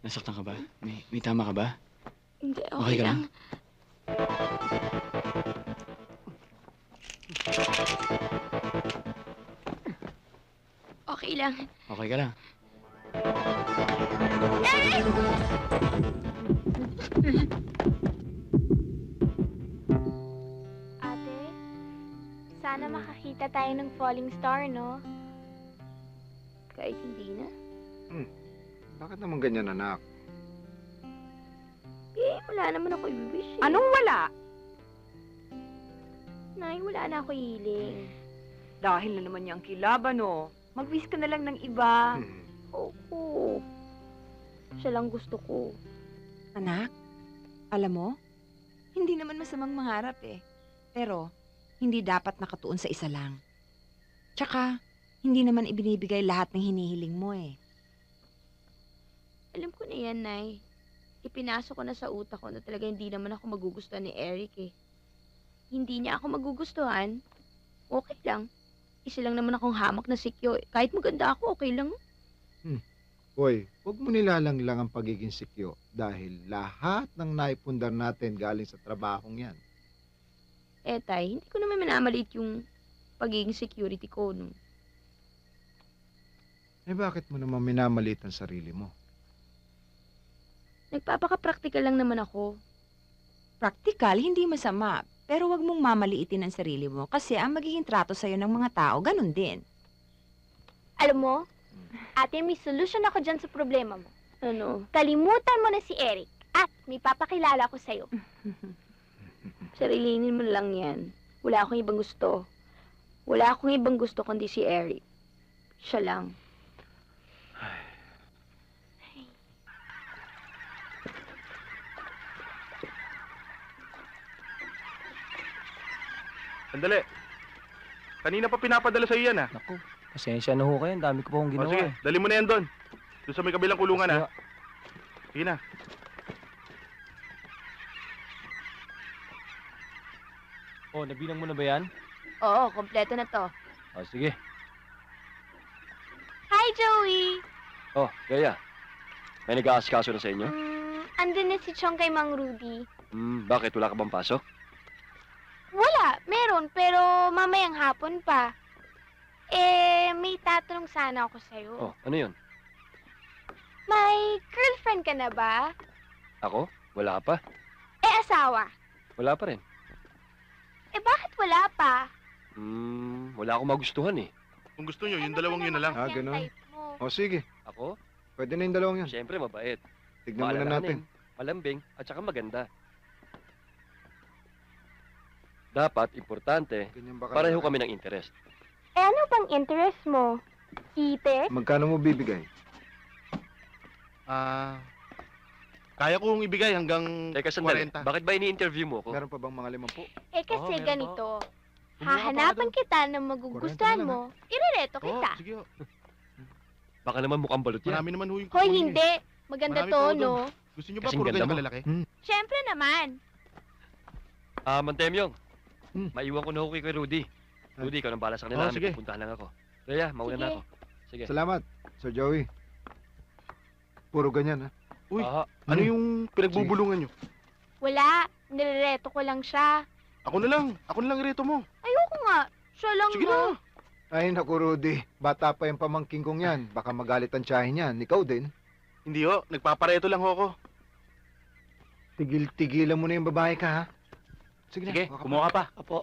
Nasaktan ka ba? May, may tama ka ba? Hindi, okay, Okay ka lang. Okay lang. Okay ka lang. Ate, sana makakita tayo ng falling star, no? Kahit hindi na. Bakit naman ganyan, anak? Eh, wala naman ako i-wish eh. Anong wala? Nay, wala na ako hiling. Dahil na naman niyang kilaban, no? Mag-wish ka na lang ng iba. Hmm. Oo. Siya lang gusto ko. Anak, alam mo, hindi naman masamang mangarap eh. Pero, hindi dapat nakatuon sa isa lang. Tsaka, hindi naman ibinibigay lahat ng hinihiling mo eh. Alam ko na yan, Nay. Ipinasok ko na sa utak ko na talaga hindi naman ako magugustuhan ni Eric eh. Hindi niya ako magugustuhan. Okay lang. Isa lang naman akong hamak na sikyo. eh. Kahit maganda ako, okay lang. Hoy, huwag mo nilalang lang ang pagiging sikyo dahil lahat ng naipundar natin galing sa trabahong yan. Eh, Tay, hindi ko naman minamaliit yung pagiging security ko. No? Eh bakit mo naman minamalit ang sarili mo? Nagpapaka-practical lang naman ako. Practical, hindi masama. Pero wag mong mamaliitin ang sarili mo kasi ang magiging trato sa'yo ng mga tao, ganun din. Alam mo, ate, may solusyon ako dyan sa problema mo. Ano? Kalimutan mo na si Eric at may papakilala ko sa'yo. Sarilinin mo lang yan. Wala akong ibang gusto. Wala akong ibang gusto kundi si Eric. Siya lang. Sandali. Kanina pa pinapadala sa yan, ah. Naku, pasensya na ho kayo. Ang dami ko pa akong O ginawa. sige, eh. dali mo na yan doon. Doon sa may kabilang kulungan, ah. Sige na. Oh, nabilang mo na ba yan? Oo, kompleto na to. Oh, sige. Hi, Joey! Oh, Gaya. May nag-aasikaso na sa inyo? Mm, andun na si Chong kay Mang Rudy. Hmm, bakit? Wala ka bang pasok? Wala, meron, pero mamayang hapon pa. Eh, may tatanong sana ako sa'yo. Oh, ano yun? May girlfriend ka na ba? Ako? Wala pa? Eh, asawa. Wala pa rin. Eh, bakit wala pa? Hmm, wala akong magustuhan eh. Kung gusto nyo, yung Ano dalawang ba yun na lang. naman Ah, kasi ang ganun. type mo? O sige, Ako? pwede na yung dalawang yan. Siyempre, mabait. Tignan muna natin. Maalalahanin, Malambing, at saka maganda. Dapat, importante, pareho kami ng interest. Eh, ano bang interest mo? Ite? Magkano mo bibigay? Ah... kaya kong ibigay hanggang Teka, sandali. 40. Bakit ba ini-interview mo ko? Meron pa bang mga limampu? Eh, kasi Oo, meron ganito. Pa Hahanapan doon. kita ng magugustuhan mo. Irereto Oo, kita. sige. oh. Baka naman mukhang balot yan. Marami naman ho yung Hoy, kukunin eh. hindi. Maganda Marami to, pa ako no? Gusto nyo ba Kasing puro ganda ganyan mo. kalalaki? Siyempre naman. Ah, Mantemyong. Hmm. Maiwan ko na ako kay Rudy. Rudy, ikaw nang bala sa kanila. Oo, sige. May pupuntahan lang ako. Kaya, mauna na Sige. ako. Sige. Salamat, Sir Joey. Puro ganyan, ha? Uy. Ah, Ano yung pinagbubulungan nyo? Wala. Nirereto ko lang siya. Ako na lang. Ako na lang rito mo. Ayoko nga. Siya lang Sige nga. na. Ay, naku, Rudy. Bata pa yung pamangking kong yan. Baka magalit ang tiyahin yan. Ikaw din. Hindi ho. Nagpapareto lang ho ako. Tigil-tigilan mo na yung babae ka, ha? Sige, na, Sige, kuha ka pa. kumuha ka pa. Apo.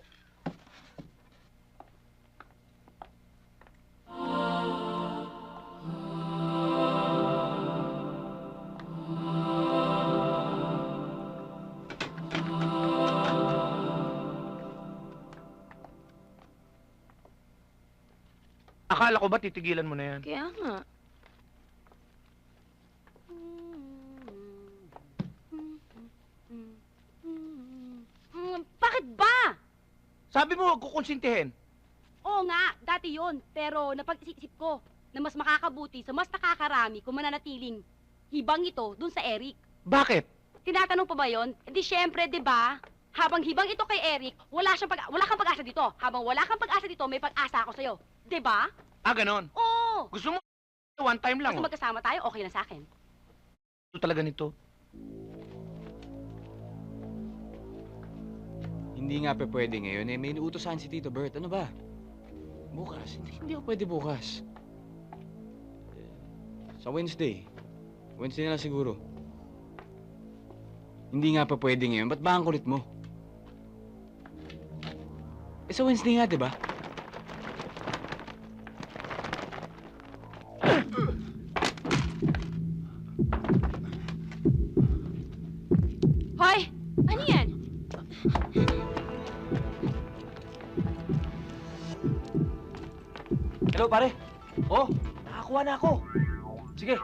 Akala ko ba titigilan mo na yan? Kaya nga. Hmm, bakit ba? Sabi mo huwag ko konsintihin. Oo nga, dati yon. Pero napag-isip ko na mas makakabuti sa mas nakakarami kung mananatiling hibang ito dun sa Eric. Bakit? Tinatanong pa ba yon? Eh di syempre, di ba? Habang hibang ito kay Eric, wala siyang pag wala kang pag-asa dito. Habang wala kang pag-asa dito, may pag-asa ako sa'yo. Di ba? Ah, ganon. Oo! Gusto mo one time lang. Basta oh. magkasama tayo, okay na sa akin. Ito talaga nito. Hindi nga pa pwede ngayon eh. May inuutosan si Tito Bert. Ano ba? Bukas. Hindi, hindi ako pwede bukas. Eh, Sa Wednesday. Wednesday na lang siguro. Hindi nga pa pwede ngayon. Ba't ba ang kulit mo? Eh sa Wednesday nga, di ba? Hello, pare. Oh, nakakuha na ako. Sige.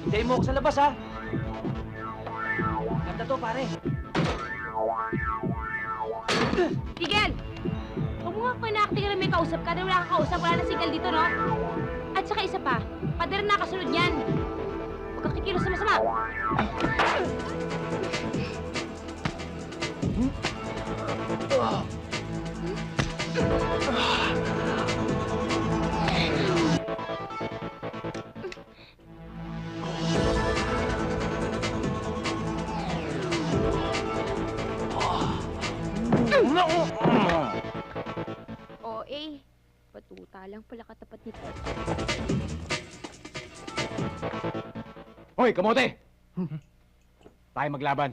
Hintayin mo ako sa labas, ha? Ganda to, pare. Tigil! Huwag mo nga pinakti ka na may kausap ka dahil wala kang kausap, wala na signal dito, no? At saka isa pa, pader na kasunod niyan. Huwag kang sa masama. Oo eh, patuta lang pala katapat nito. Hoy, kamote! Tayo maglaban.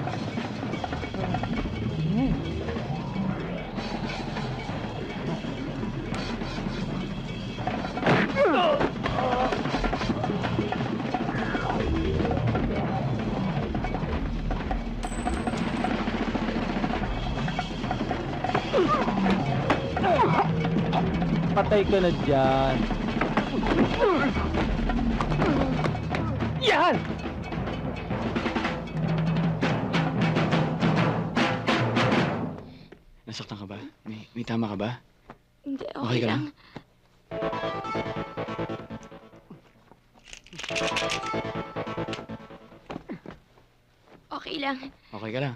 Patay ka na dyan. Yan! Nasaktan ka ba? May, may tama ka ba? Hindi, okay, Okay ka lang. lang? Okay lang. Okay ka lang?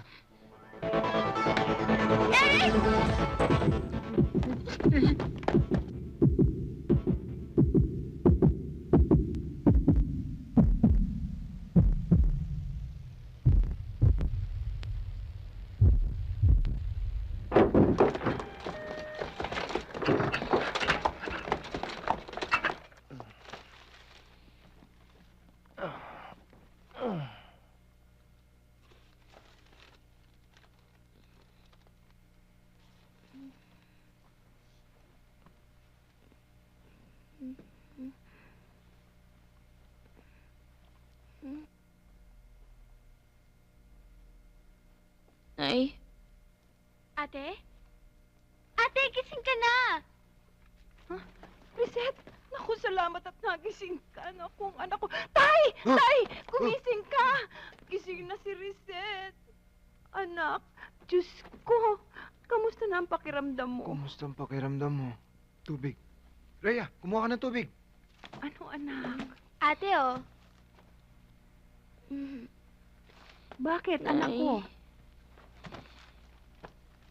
Ay. Ate? Ate, gising ka na! Reset! Naku, salamat at nagising ka. Naku, ang anak ko. Tay! Tay! Gumising ka! Gising na si Reset. Anak, Diyos ko. Kamusta na ang pakiramdam mo? Kumusta ang pakiramdam mo? Tubig. Rhea, kumuha ka ng tubig. Ano, anak? Ate, oh. Mm, Bakit, anak Nay. ko?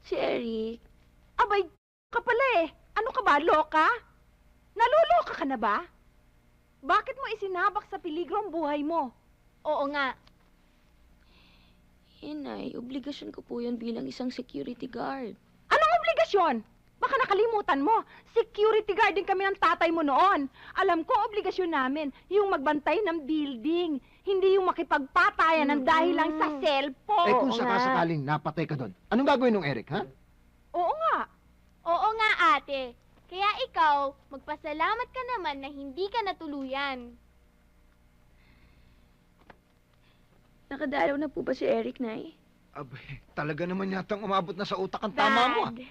Si Eric. Abay, ka pala eh. Ano ka ba, loka? Naluloka ka na ba? Bakit mo isinabak sa peligro ang buhay mo? Oo nga. Inay, obligasyon ko po yun bilang isang security guard. Anong obligasyon? Baka nakalimutan mo, security guard din kami ng tatay mo noon. Alam ko, obligasyon namin yung magbantay ng building. Hindi yung makipagpatayan ng dahil lang sa Mm. cellphone. eh kung oo sakasakaling napatay ka doon, anong gagawin ng Eric, ha? Oo nga. Oo nga ate. Kaya ikaw, magpasalamat ka naman na hindi ka natuluyan. Nakadalaw na po ba si Eric, Nay? Abay, talaga naman yatang umabot na sa utak ang tama mo, ah. Dad,